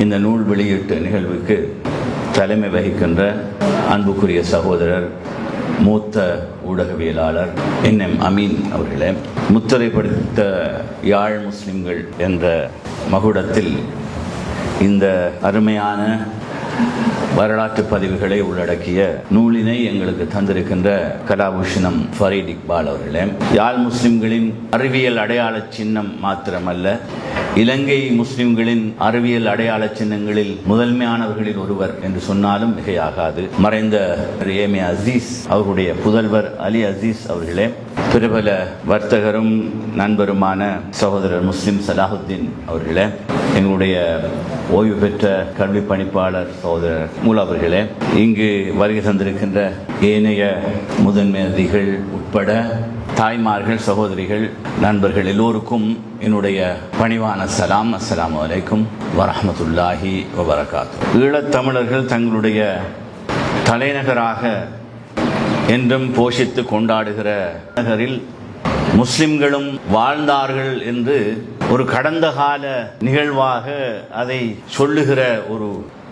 இந்த நூல் வெளியீட்டு நிகழ்வுக்கு தலைமை வகிக்கின்ற அன்புக்குரிய சகோதரர் மூத்த ஊடகவியலாளர் என் எம் அமீன் அவர்களே முத்திரைப்படுத்த யாழ் முஸ்லிம்கள் என்ற மகுடத்தில் இந்த அருமையான வரலாற்று பதிவுகளை உள்ளடக்கிய நூலினை எங்களுக்கு தந்திருக்கின்ற கலாபூஷணம் ஃபரீத் இக்பால் அவர்களே. யாழ் முஸ்லிம்களின் அறிவியல் அடையாள சின்னம் மாத்திரமல்ல இலங்கை முஸ்லிம்களின் அறிவியல் அடையாள சின்னங்களில் முதன்மையானவர்களில் ஒருவர் என்று சொன்னாலும் மிகையாகாது. மறைந்த ஏமே அசீஸ் அவருடைய புதல்வர் அலி அசீஸ் அவர்களே. பிரபல வர்த்தகரும் நண்பருமான சகோதரர் முஸ்லிம் சலாஹுத்தீன் அவர்களே. எங்களுடைய ஓய்வு பெற்ற கல்வி பணிப்பாளர் சகோதரர் மூலவர்களே இங்கு வருகை தந்திருக்கின்ற ஏனைய முதன்மைதிகள் உட்பட தாய்மார்கள் சகோதரிகள் நண்பர்கள் எல்லோருக்கும் என்னுடைய பணிவான சலாம் அஸ்ஸலாமு அலைக்கும் வரமத்துல்லாஹி வபரகாத்து ஈழத்தமிழர்கள் தங்களுடைய தலைநகராக என்றும் போஷித்து கொண்டாடுகிற நகரில் முஸ்லிம்களும் வாழ்ந்தார்கள் என்று ஒரு கடந்த கால நிகழ்வாக அதை சொல்லுகிற ஒரு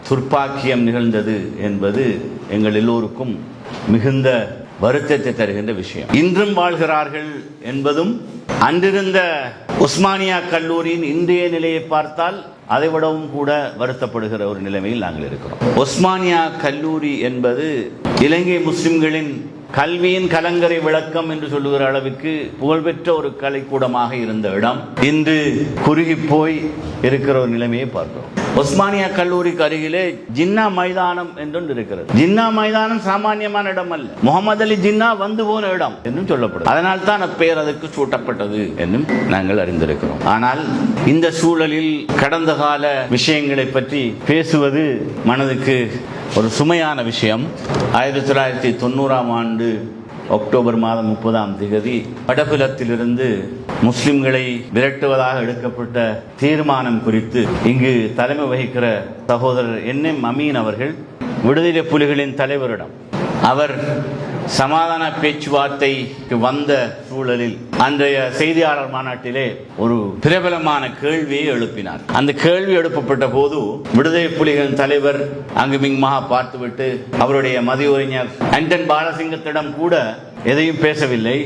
துர்ப்பாக்கியம் நிகழ்ந்தது என்பது எங்கள் எல்லோருக்கும் மிகுந்த வருத்தத்தை தருகின்ற விஷயம். இன்றும் வாழ்கிறார்கள் என்பதும் அன்றிருந்த உஸ்மானியா கல்லூரியின் இன்றைய நிலையை பார்த்தால் அதை விடவும் கூட வருத்தப்படுகிற ஒரு நிலைமையில் நாங்கள் இருக்கிறோம். உஸ்மானியா கல்லூரி என்பது இலங்கை முஸ்லிம்களின் கல்வியின் கலங்கரை விளக்கம் என்று சொல்லுகிற அளவிற்கு புகழ்பெற்ற ஒரு கலைக்கூடமாக இருந்த இடம். இன்று குறுகி போய் இருக்கிற ஒரு நிலைமையை பார்க்கிறோம். ஒஸ்மானியா கல்லூரிக்கு அருகிலே ஜின்னா மைதானம் என்றொன்று இருக்கிறது. ஜின்னா மைதானம் சாமானியமான இடம் அல்ல. முகமது அலி ஜின்னா வந்து போன இடம் என்றும் சொல்லப்படும் அதனால் தான் அப்பெயர் அதற்கு சூட்டப்பட்டது என்றும் நாங்கள் அறிந்திருக்கிறோம். ஆனால் இந்த சூழலில் கடந்த கால விஷயங்களை பற்றி பேசுவது மனதுக்கு ஒரு சுமையான விஷயம். ஆயிரத்தி தொள்ளாயிரத்தி தொண்ணூறாம் ஆண்டு அக்டோபர் மாதம் முப்பதாம் தேதி வடபுலத்திலிருந்து முஸ்லிம்களை விரட்டுவதாக எடுக்கப்பட்ட தீர்மானம் குறித்து இங்கு தலைமை வகிக்கிற சகோதரர் என் எம் அமீன் அவர்கள் விடுதலை புலிகளின் தலைவரிடம் அவர் சமாதான பேச்சுவார்த்தைக்கு வந்த சூழலில் அன்றைய செய்தியாளர் மாநாட்டிலே ஒரு பிரபலமான கேள்வியை எழுப்பினார். அந்த கேள்வி எழுப்பப்பட்ட போது விடுதலை புலிகளின் தலைவர் அங்குமிங்குமாக பார்த்துவிட்டு அவருடைய மதியுரைஞர் அண்டன் பாலசிங்கத்திடம் கூட எதையும் பேசவில்லை.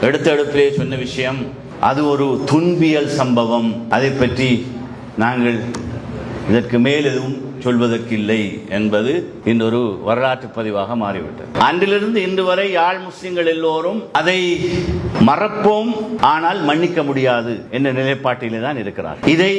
எடுத்த எடுப்பிலே சொன்ன விஷயம் அது ஒரு துன்பியல் சம்பவம். அதை பற்றி நாங்கள் இதற்கு மேல் எதுவும் சொல்வதற்கில்லை என்பது இன்றொரு வரலாற்று பதிவாக மாறிவிட்டது. அன்றிலிருந்து இன்று வரை யாழ் முஸ்லிம்கள் எல்லோரும் அதை மறப்போம் ஆனால் மன்னிக்க முடியாது என்ற நிலைப்பாட்டிலே தான் இருக்கிறார் இதை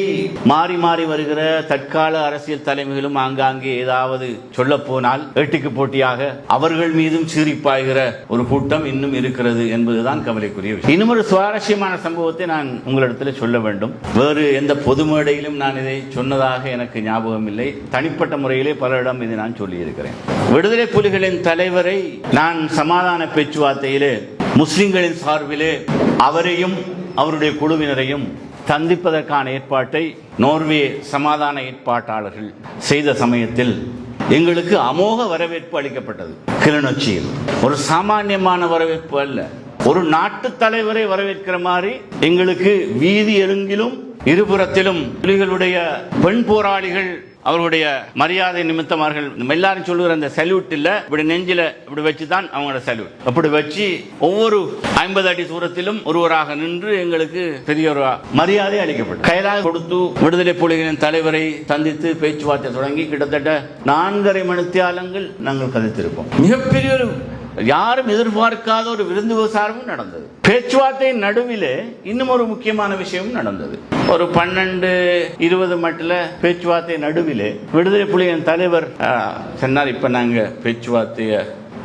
மாறி மாறி வருகிற தற்கால அரசியல் தலைமைகளும் ஆங்காங்கே ஏதாவது சொல்ல போனால் ஏட்டிக்கு போட்டியாக அவர்கள் மீதும் சீறிப்பாய்கிற ஒரு கூட்டம் இன்னும் இருக்கிறது என்பதுதான் கவலைக்குரிய விஷயம். இன்னும் ஒரு சுவாரஸ்யமான சம்பவத்தை நான் உங்களிடத்தில் சொல்ல வேண்டும். வேறு எந்த பொது மேடையிலும் நான் இதை சொன்னதாக எனக்கு ஞாபகம் இல்லை தனிப்பட்ட முறையிலே பலரிடம் இதை நான் சொல்லியிருக்கிறேன். விடுதலை புலிகளின் தலைவரை நான் சமாதான பேச்சுவார்த்தையிலே முஸ்லிம்களின் சார்பிலே அவரையும் அவருடைய குழுவினரையும் சந்திப்பதற்கான ஏற்பாட்டை நோர்வே சமாதான ஏற்பாட்டாளர்கள் செய்த சமயத்தில் எங்களுக்கு அமோக வரவேற்பு அளிக்கப்பட்டது. கிளிநொச்சியில். ஒரு சாமானியமான வரவேற்பு அல்ல. ஒரு நாட்டு தலைவரை வரவேற்கிற மாதிரி எங்களுக்கு வீதி எருங்கிலும் இருபுறத்திலும் புலிகளுடைய பெண் போராளிகள் அவர்களுடைய மரியாதை நிமித்தம் அவர்கள் எல்லாரும் சொல்லுகிற அந்த சல்யூட் இல்ல இப்படி நெஞ்சில இப்படி வச்சு தான் அவங்களோட சல்யூட் அப்படி வச்சு ஒவ்வொரு ஐம்பது அடி தூரத்திலும் ஒருவராக நின்று எங்களுக்கு பெரிய ஒரு மரியாதை அளிக்கப்பட்டது. கைதாக கொடுத்து விடுதலை புலிகளின் தலைவரை சந்தித்து பேச்சுவார்த்தை தொடங்கி கிட்டத்தட்ட நான்கரை மணித்தியாலங்கள் நாங்கள் கதைத்திருப்போம். மிகப்பெரிய ஒரு யாரும் எதிர்பார்க்காத ஒரு விருந்து விசாரமும் நடந்தது. பேச்சுவார்த்தை நடுவிலே இன்னும் ஒரு முக்கியமான விஷயமும் நடந்தது. ஒரு பன்னெண்டு இருபது மட்டில் பேச்சுவார்த்தை நடுவிலே விடுதலை புலிகளின் தலைவர் சொன்னார் இப்போ நாங்கள் பேச்சுவார்த்தையை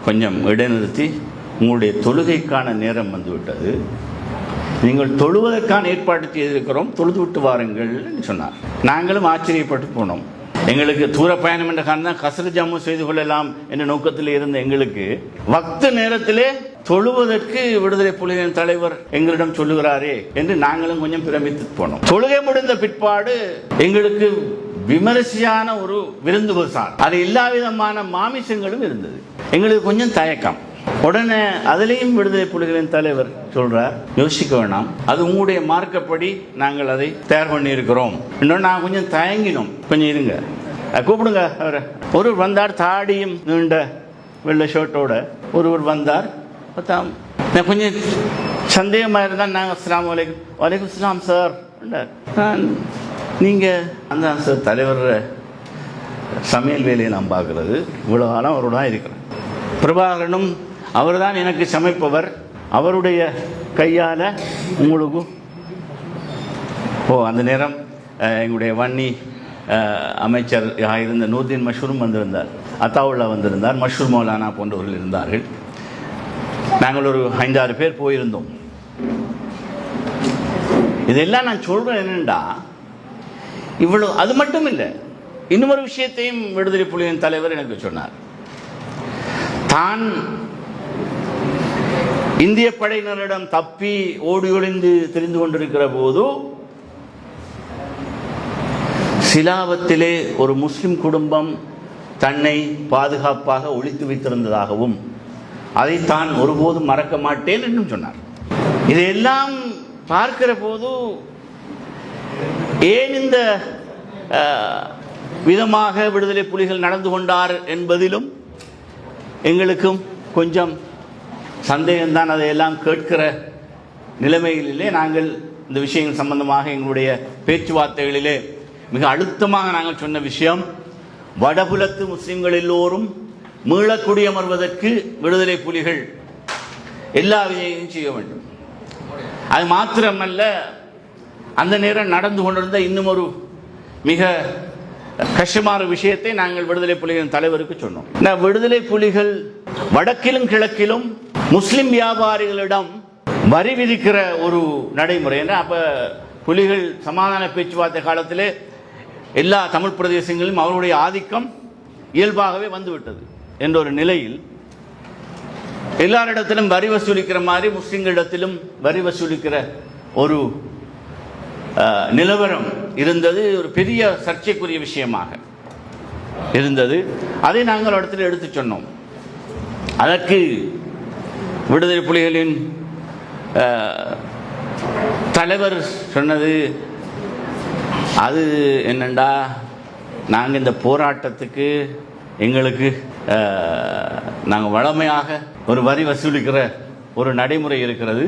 கொஞ்சம் இடைநிறுத்தி உங்களுடைய தொழுகைக்கான நேரம் வந்துவிட்டது நீங்கள் தொழுவதற்கான ஏற்பாடு செய்திருக்கிறோம் தொழுது விட்டு வாருங்கள் சொன்னார். நாங்களும் ஆச்சரியப்பட்டு போனோம். எங்களுக்கு தூர பயணம் என்ற காரணம் கசரு ஜம்மு செய்து கொள்ளலாம் என்ற நோக்கத்தில் இருந்த எங்களுக்கு வக்த நேரத்திலே தொழுவதற்கு விடுதலை புலிகளின் தலைவர் எங்களிடம் சொல்லுகிறாரே என்று நாங்களும் கொஞ்சம் பிரமித்து போனோம். தொழுகை முடிந்த பிற்பாடு எங்களுக்கு விமரிசையான ஒரு விருந்து சார். அது எல்லா விதமான மாமிசங்களும் இருந்தது. எங்களுக்கு கொஞ்சம் தயக்கம். உடனே அதுலேயும் விடுதலை புலிகளின் தலைவர் சொல்றார் யோசிக்க வேணாம். அது உங்களுடைய மார்க்கப்படி நாங்கள் அதை தயார் பண்ணி இருக்கிறோம் இன்னும் நான் கொஞ்சம் தயங்கினோம். கொஞ்சம் இருங்க. கூப்பிடுங்க அவரை. ஒருவர் வந்தார் தாடியும் நீண்ட வெள்ளை ஷர்ட்டோட ஒருவர் வந்தார் பார்த்தா நான் கொஞ்சம் சந்தேகமாக இருந்தால் நாங்கள் அஸ்லாம் வலைக்கும் வலைக்கும் இஸ்லாம் சார். நான் நீங்கள் அந்த சார் தலைவர் சமையல் வேலையை நான் பார்க்குறது. இவ்வளோ காலம் அவரோட இருக்கிறேன். பிரபாகரனும் அவர்தான் எனக்கு சமைப்பவர். அவருடைய கையால் உங்களுக்கு ஓ அந்த நேரம் எங்களுடைய வன்னி அமைச்சர் இருந்த நூர்தீன் மஷ்ரூம் வந்திருந்தார். அத்தாவுல்லா வந்திருந்தார். மஷ்ரூம் மௌலானா போன்றவர்கள் இருந்தார்கள். நாங்கள் ஒரு ஐந்தாறு பேர் போயிருந்தோம். இதெல்லாம் நான் சொல்கிறேன் என்னென்னா இவ்வளோ அது மட்டும் இல்லை. இன்னொரு விஷயத்தையும் விடுதலை புலியின் தலைவர் எனக்கு சொன்னார். தான் இந்திய படையினரிடம் தப்பி ஓடி ஒளிந்து தெரிந்து கொண்டிருக்கிற போது சிலாவத்திலே ஒரு முஸ்லிம் குடும்பம் தன்னை பாதுகாப்பாக ஒழித்து வைத்திருந்ததாகவும் அதை தான் ஒருபோதும் மறக்க மாட்டேன் என்றும் சொன்னார். இதையெல்லாம் பார்க்கிற போது ஏன் இந்த விதமாக விடுதலை புலிகள் நடந்து கொண்டார் என்பதிலும் எங்களுக்கும் கொஞ்சம் சந்தேகம்தான் அதையெல்லாம் கேட்கிற நிலைமைகளிலே நாங்கள் இந்த விஷயங்கள் சம்பந்தமாக எங்களுடைய பேச்சுவார்த்தைகளிலே மிக அழுத்தமாக நாங்கள் சொன்ன விஷயம் வடபுலத்து முஸ்லிம்கள் எல்லோரும் மீளக்குடியமர்வதற்கு விடுதலை புலிகள் எல்லா விஜயமும் செய்ய வேண்டும். அது மாத்திரமல்ல அந்த நேரம் நடந்து கொண்டிருந்த இன்னும் ஒரு மிக கஷ்டமான விஷயத்தை நாங்கள் விடுதலை புலிகளின் தலைவருக்கு சொன்னோம். இந்த விடுதலை புலிகள் வடக்கிலும் கிழக்கிலும் முஸ்லிம் வியாபாரிகளிடம் வரி விதிக்கிற ஒரு நடைமுறை. ஏன்னா அப்போ புலிகள் சமாதான பேச்சுவார்த்தை காலத்திலே எல்லா தமிழ் பிரதேசங்களிலும் அவருடைய ஆதிக்கம் இயல்பாகவே வந்துவிட்டது என்ற ஒரு நிலையில் எல்லாரிடத்திலும் வரி வசூலிக்கிற மாதிரி முஸ்லிம்களிடத்திலும் வரி வசூலிக்கிற ஒரு நிலவரம் இருந்தது. ஒரு பெரிய சர்ச்சைக்குரிய விஷயமாக இருந்தது. அதை நாங்கள் இடத்துல எடுத்து சொன்னோம். அதற்கு விடுதலை புலிகளின் தலைவர் சொன்னது அது என்னண்டா நாங்கள் இந்த போராட்டத்துக்கு எங்களுக்கு நாங்கள் வளமையாக ஒரு வரி வசூலிக்கிற ஒரு நடைமுறை இருக்கிறது.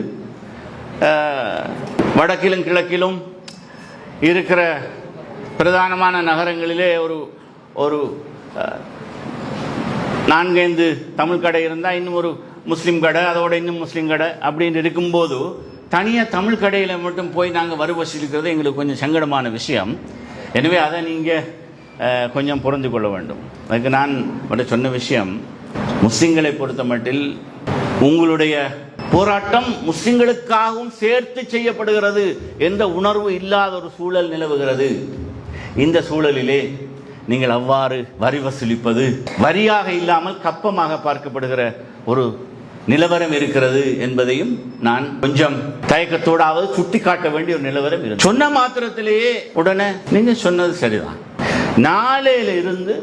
வடக்கிலும் கிழக்கிலும் இருக்கிற பிரதானமான நகரங்களிலே ஒரு ஒரு நான்கைந்து தமிழ் கடை இருந்தால் இன்னும் ஒரு முஸ்லீம் கடை அதோட இன்னும் முஸ்லீம் கடை அப்படின்னு இருக்கும்போது தனியாக தமிழ் கடையில் மட்டும் போய் நாங்கள் வரி வசூலிக்கிறது எங்களுக்கு கொஞ்சம் சங்கடமான விஷயம். எனவே அதை நீங்கள் கொஞ்சம் புரிந்து கொள்ள வேண்டும். அதுக்கு நான் மட்டும் சொன்ன விஷயம் முஸ்லிம்களை பொறுத்த மட்டில் உங்களுடைய போராட்டம் முஸ்லிம்களுக்காகவும் சேர்த்து செய்யப்படுகிறது என்ற உணர்வு இல்லாத ஒரு சூழல் நிலவுகிறது. இந்த சூழலிலே நீங்கள் அவ்வாறு வரி வசூலிப்பது வரியாக இல்லாமல் கப்பமாக பார்க்கப்படுகிற ஒரு நிலவரம் இருக்கிறது என்பதையும் நான் கொஞ்சம் தயக்கத்தோடாவது சுட்டிக்காட்ட வேண்டிய ஒரு நிலவரம் இருக்கு சொன்ன மாத்திரத்திலேயே உடனே நீங்க சொன்னது சரிதான். நாளையில இருந்து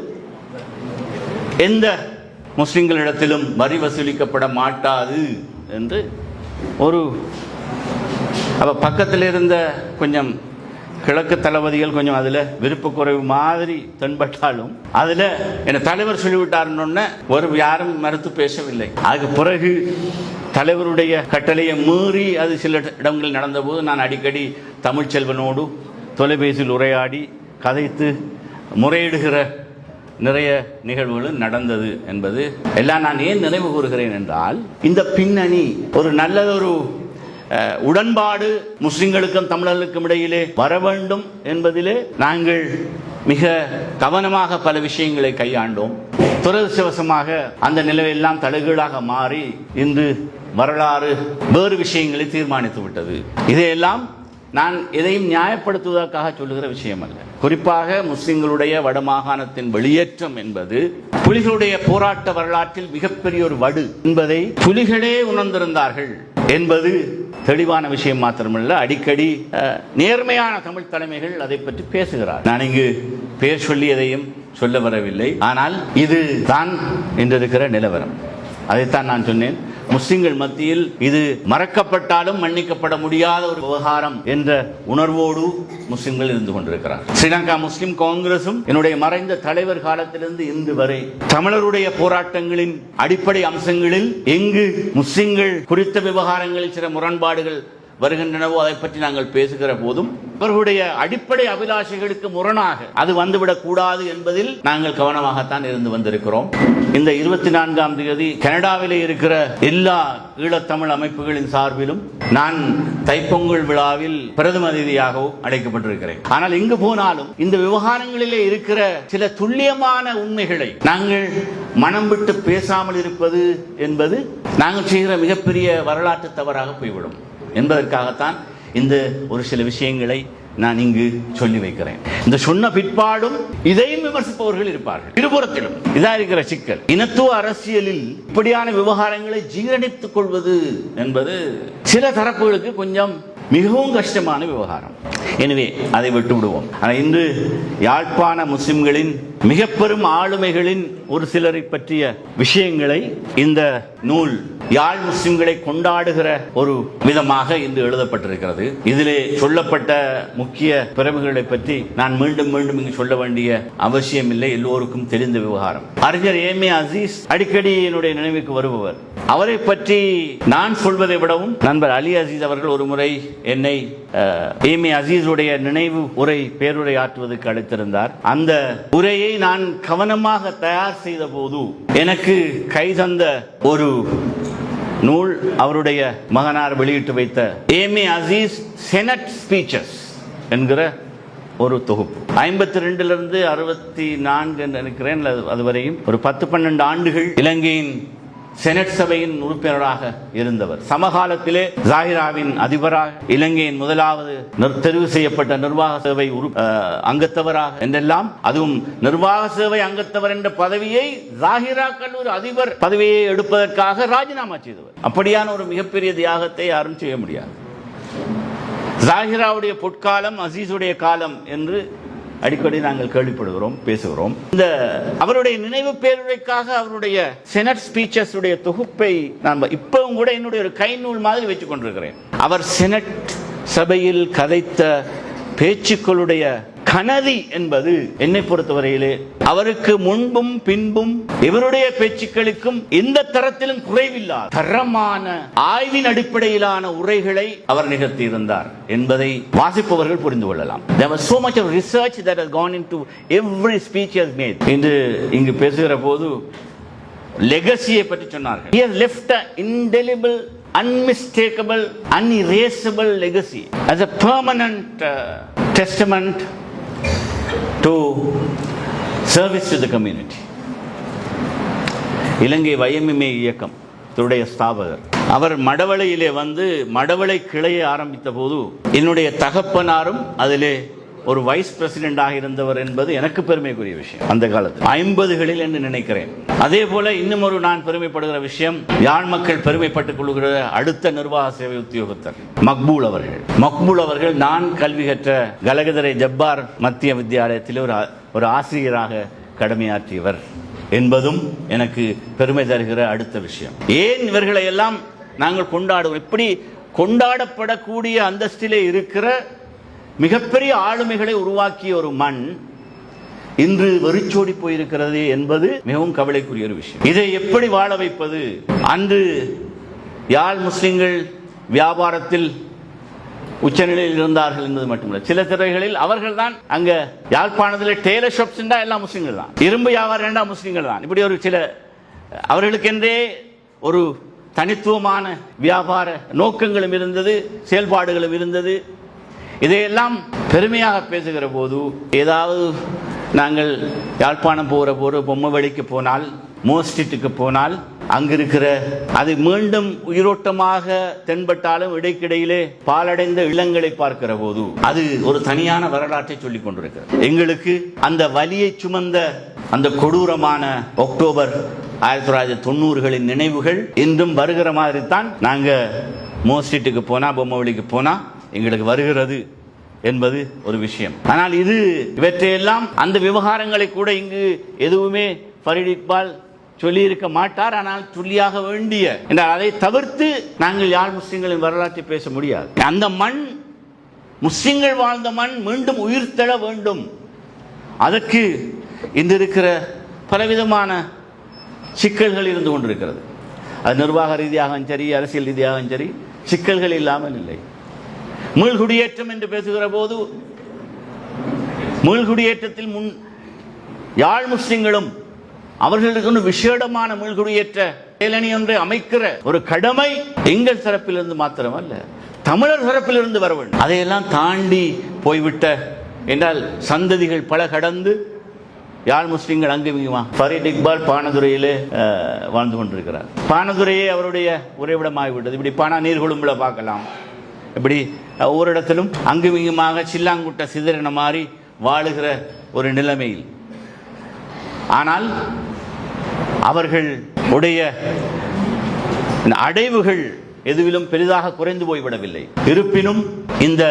எந்த முஸ்லிம்களிடத்திலும் வரி வசூலிக்கப்பட மாட்டாது என்று ஒரு அப்ப பக்கத்தில் இருந்த கொஞ்சம் கிழக்கு தளபதிகள் கொஞ்சம் அதில் விருப்பக்குறைவு மாதிரி தென்பட்டாலும் அதில் என்ன தலைவர் சொல்லிவிட்டாருன்னு ஒரு யாரும் மறுத்து பேசவில்லை. அதுக்கு பிறகு தலைவருடைய கட்டளையை மீறி அது சில இடங்களில் நடந்தபோது நான் அடிக்கடி தமிழ்ச்செல்வனோடு தொலைபேசியில் உரையாடி கதைத்து முறையிடுகிற நிறைய நிகழ்வுகளும் நடந்தது என்பது எல்லாம் நான் ஏன் நினைவு கூறுகிறேன் என்றால் இந்த பின்னணி ஒரு நல்லதொரு உடன்பாடு முஸ்லிம்களுக்கும் தமிழர்களுக்கும் இடையிலே வர வேண்டும் என்பதிலே நாங்கள் மிக கவனமாக பல விஷயங்களை கையாண்டோம். துரதிருஷ்டவசமாக அந்த நிலையெல்லாம் தலைகீழாக மாறி இன்று வரலாறு வேறு விஷயங்களை தீர்மானித்து விட்டது. இதையெல்லாம் நான் எதையும் நியாயப்படுத்துவதற்காக சொல்லுகிற விஷயம் அல்ல குறிப்பாக முஸ்லிம்களுடைய வடமாகாணத்தின் வெளியேற்றம் என்பது புலிகளுடைய போராட்ட வரலாற்றில் மிகப்பெரிய ஒரு வடு என்பதை புலிகளே உணர்ந்திருந்தார்கள் என்பது தெளிவான விஷயம் மாத்திரமல்ல. அடிக்கடி நேர்மையான தமிழ் தலைமைகள் அதை பற்றி பேசுகிறார் நான் இங்கு பேர் சொல்லி எதையும் சொல்ல வரவில்லை. ஆனால் இது தான் என்றிருக்கிற நிலவரம். அதைத்தான் நான் சொன்னேன். முஸ்லிம்கள் மத்தியில் இது மறக்கப்பட்டாலும் மன்னிக்கப்பட முடியாத ஒரு விவகாரம் என்ற உணர்வோடு முஸ்லிம்கள் இருந்து கொண்டிருக்கிறார் ஸ்ரீலங்கா முஸ்லிம் காங்கிரசும் என்னுடைய மறைந்த தலைவர் காலத்திலிருந்து இன்று வரை தமிழருடைய போராட்டங்களின் அடிப்படை அம்சங்களில் எங்கு முஸ்லிம்கள் குறித்த விவகாரங்களில் சில முரண்பாடுகள் வருகின்றனவோ அதை பற்றி நாங்கள் பேசுகிற போதும் இவர்களுடைய அடிப்படை அபிலாஷைகளுக்கு முரணாக அது வந்துவிடக் கூடாது என்பதில் நாங்கள் கவனமாகத்தான் இருந்து வந்திருக்கிறோம். இந்த இருபத்தி நான்காம் தேதி கனடாவிலே இருக்கிற எல்லா ஈழத்தமிழ் அமைப்புகளின் சார்பிலும் நான் தைப்பொங்கல் விழாவில் பிரதம அதிதியாகவும் அழைக்கப்பட்டிருக்கிறேன். ஆனால் இங்கு போனாலும் இந்த விவகாரங்களிலே இருக்கிற சில துல்லியமான உண்மைகளை நாங்கள் மனம் விட்டு பேசாமல் இருப்பது என்பது நாங்கள் செய்கிற மிகப்பெரிய வரலாற்று தவறாக போய்விடும். என்பதற்காகத்தான் இந்த ஒரு சில விஷயங்களை நான் இங்கு சொல்லி வைக்கிறேன். இந்த சொன்ன பிற்பாடும் இதையும் விமர்சிப்பவர்கள் இருப்பார்கள். இருபுறத்திலும் இதா இருக்கிற சிக்கல். இனத்துவ அரசியலில் இப்படியான விவகாரங்களை ஜீரணித்துக் கொள்வது என்பது சில தரப்புகளுக்கு கொஞ்சம் மிகவும் கஷ்டமான விவகாரம். எனவே அதை விட்டு விடுவோம் ஆனால் இன்று யாழ்ப்பாண முஸ்லிம்களின் மிக பெரும் ஆளுமைகளின் ஒரு சிலரை பற்றிய விஷயங்களை இந்த நூல் யாழ் முஸ்லிம்களை கொண்டாடுகிற ஒரு விதமாக இன்று எழுதப்பட்டிருக்கிறது. இதிலே சொல்லப்பட்ட முக்கிய பிறகுகளை பற்றி நான் மீண்டும் மீண்டும் இங்கு சொல்ல வேண்டிய அவசியம் இல்லை எல்லோருக்கும் தெரிந்த விவகாரம். அறிஞர் ஏமே அசீஸ் அடிக்கடி என்னுடைய நினைவுக்கு வருபவர். அவரை பற்றி நான் சொல்வதை விடவும் நண்பர் அலி அசீஸ் அவர்கள் ஒரு முறை என்னை அஹ், ஏமே அசீஸுடைய நினைவு உரை பேருரை ஆற்றுவதற்கு அழைத்திருந்தார். அந்த உரையை நான் கவனமாக தயார் செய்த போது எனக்கு கை தந்த ஒரு நூல் அவருடைய மகனார் வெளியிட்டு வைத்த ஏமி அசீஸ் செனட் ஸ்பீச்சஸ் என்கிற ஒரு தொகுப்பு. ஐம்பத்தி ரெண்டிலிருந்து அறுபத்தி நான்கு என்று நினைக்கிறேன் அல்லது அதுவரையும் ஒரு பத்து பன்னெண்டு ஆண்டுகள் இலங்கையின் செனட் சபையின் உறுப்பினராக இருந்தவர். சமகாலத்திலே ஜாகிராவின் அதிபராக இலங்கையின் முதலாவது தெரிவு செய்யப்பட்ட நிர்வாக சேவை அஹ், அங்கத்தவராக என்றெல்லாம் அதுவும் நிர்வாக சேவை அங்கத்தவர் என்ற பதவியை ஜாகிரா கல்லூரி அதிபர் பதவியை எடுப்பதற்காக ராஜினாமா செய்தவர். அப்படியான ஒரு மிகப்பெரிய தியாகத்தை யாரும் செய்ய முடியாது. ஜாகிராவுடைய பொற்காலம் அசீஸுடைய காலம் என்று அடிக்கடி நாங்கள் கேள்விப்படுகிறோம் பேசுகிறோம். இந்த அவருடைய நினைவு பேருரைக்காக அவருடைய செனட் ஸ்பீச்சஸ் உடைய தொகுப்பை நான் இப்பவும் கூட என்னுடைய ஒரு கை நூல் மாதிரி வச்சுக்கொண்டிருக்கிறேன் அவர் செனட் சபையில் கதைத்த பேச்சுக்களுடைய கனதி என்பது என்னை பொறுத்தவரையிலே அவருக்கு முன்பும் பின்பும் இவருடைய பேச்சுக்களுக்கும் எந்த தரத்திலும் குறைவில்லாத தரமான ஆய்வின் அடிப்படையிலான உரைகளை அவர் நிகழ்த்தி இருந்தார் என்பதை வாசிப்பவர்கள் புரிந்து கொள்ளலாம். There was so much of research that has gone into every speech he has made. இன்று இங்கு பேசுகிற போது லெகசியை பற்றி சொன்னார்கள். He has left an indelible unmistakable unerasable legacy. As a permanent uh, testament to service to the community Ilankai வயமிமை இயக்கம் இதனுடைய ஸ்தாபகர். அவர் மடவளையிலே வந்து மடவளை கிளையை ஆரம்பித்த போது என்னுடைய தகப்பனாரும் அதிலே ஒரு வைஸ் பிரசிடென்டாக இருந்தவர் என்பது எனக்கு பெருமைக்குரிய விஷயம். அந்த காலத்தில். ஐம்பதுகளில் என்று நினைக்கிறேன். அதே போல இன்னும் ஒரு நான் பெருமைப்படுகிற விஷயம் யாழ் மக்கள் பெருமைப்பட்டுக் கொள்கிற அடுத்த நிர்வாக சேவை உத்தியோகத்தர் மக்பூல் அவர்கள். மக்பூல் அவர்கள் நான் கல்வி கற்ற கலகதரை ஜப்பார் மத்திய வித்தியாலயத்தில் ஒரு ஆ- ஒரு ஆசிரியராக கடமையாற்றியவர் என்பதும் எனக்கு பெருமை தருகிற அடுத்த விஷயம். ஏன் இவர்களை எல்லாம் நாங்கள் கொண்டாடுவோம்? இப்படி கொண்டாடப்படக்கூடிய அந்தஸ்திலே இருக்கிற மிகப்பெரிய ஆளுமைகளை உருவாக்கிய ஒரு மண் இன்று வெறிச்சோடி போயிருக்கிறது என்பது மிகவும் கவலைக்குரிய ஒரு விஷயம். இதை எப்படி வாழ வைப்பது? அன்று யாழ் முஸ்லிம்கள் வியாபாரத்தில் உச்சநிலையில் இருந்தார்கள் என்பது மட்டுமல்ல. சில திரைகளில் அவர்கள் தான் அங்க யாழ்ப்பாணத்தில் டெய்லர் ஷாப்ஸ் எல்லாம் முஸ்லீம்கள் தான். இரும்பு வியாபாரம் என்றா முஸ்லீம்கள் தான். இப்படி ஒரு சில அவர்களுக்கென்றே ஒரு தனித்துவமான வியாபார நோக்கங்களும் இருந்தது செயல்பாடுகளும் இருந்தது. இதையெல்லாம் பெருமையாக பேசுகிற போது ஏதாவது நாங்கள் யாழ்ப்பாணம் போகிற போது பொம்மை வழிக்கு போனால் மோஸ்டிட்டுக்கு போனால் அங்கிருக்கிற அது மீண்டும் உயிரோட்டமாக தென்பட்டாலும் இடைக்கிடையிலே பாலடைந்த இளங்களை பார்க்கிற போது அது ஒரு தனியான வரலாற்றை சொல்லிக் கொண்டிருக்கிறது. எங்களுக்கு அந்த வலியை சுமந்த அந்த கொடூரமான அக்டோபர் ஆயிரத்தி தொள்ளாயிரத்தி தொண்ணூறுகளின் நினைவுகள் இன்றும் வருகிற மாதிரி தான் நாங்கள் மோஸ்டிட்டுக்கு போனால் பொம்மை வழிக்கு போனால் எங்களுக்கு வருகிறது என்பது ஒரு விஷயம். ஆனால் இது இவற்றையெல்லாம் அந்த விவகாரங்களை கூட இங்கு எதுவுமே பரிடிப்பால் சொல்லியிருக்க மாட்டார். ஆனால் சொல்லியாக வேண்டிய என்றால் அதை தவிர்த்து நாங்கள் யாழ் முஸ்லிம்களின் வரலாற்றை பேச முடியாது. அந்த மண் முஸ்லிம்கள் வாழ்ந்த மண் மீண்டும் உயிர்த்தெழ வேண்டும். அதற்கு இந்த இருக்கிற பலவிதமான சிக்கல்கள் இருந்து கொண்டிருக்கிறது. அது நிர்வாக ரீதியாகவும் சரி அரசியல் ரீதியாகவும் சரி சிக்கல்கள் இல்லாமல் இல்லை. மீள்குடியேற்றம் என்று பேசுகிற போது மீள்குடியேற்றத்தில் முன் யாழ் முஸ்லிம்களும் அவர்களுக்கு விசேடமான மீள்குடியேற்ற செயலணி ஒன்றை அமைக்கிற ஒரு கடமை எங்கள் தரப்பிலிருந்து மாத்திரமல்ல தமிழர் தரப்பிலிருந்து வர வேண்டும். அதையெல்லாம் தாண்டி போய்விட்ட என்றால் சந்ததிகள் பல கடந்து யாழ் முஸ்லிம்கள் அங்கு மிகுமா ஃபரீட் இக்பால் பானதுரையிலே வாழ்ந்து கொண்டிருக்கிறார். பானதுரையே அவருடைய உறைவிடமாகிவிட்டது. இப்படி பானா நீர்கொழும்புல பார்க்கலாம். இப்படி ஒவ்வொரு இடத்திலும் அங்கு சில்லாங்குட்ட சிதறின மாதிரி வாழுகிற ஒரு நிலைமையில். ஆனால் அவர்கள் உடைய அடைவுகள் எதுவிலும் பெரிதாக குறைந்து போய்விடவில்லை இருப்பினும் இந்த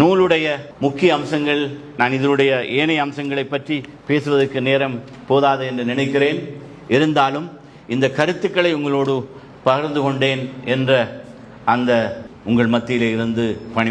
நூலுடைய முக்கிய அம்சங்கள் நான் இதனுடைய ஏனைய அம்சங்களை பற்றி பேசுவதற்கு நேரம் போதாது என்று நினைக்கிறேன். இருந்தாலும் இந்த கருத்துக்களை உங்களோடு பகிர்ந்து கொண்டேன் என்ற அந்த உங்கள் மத்தியிலே இருந்து பணி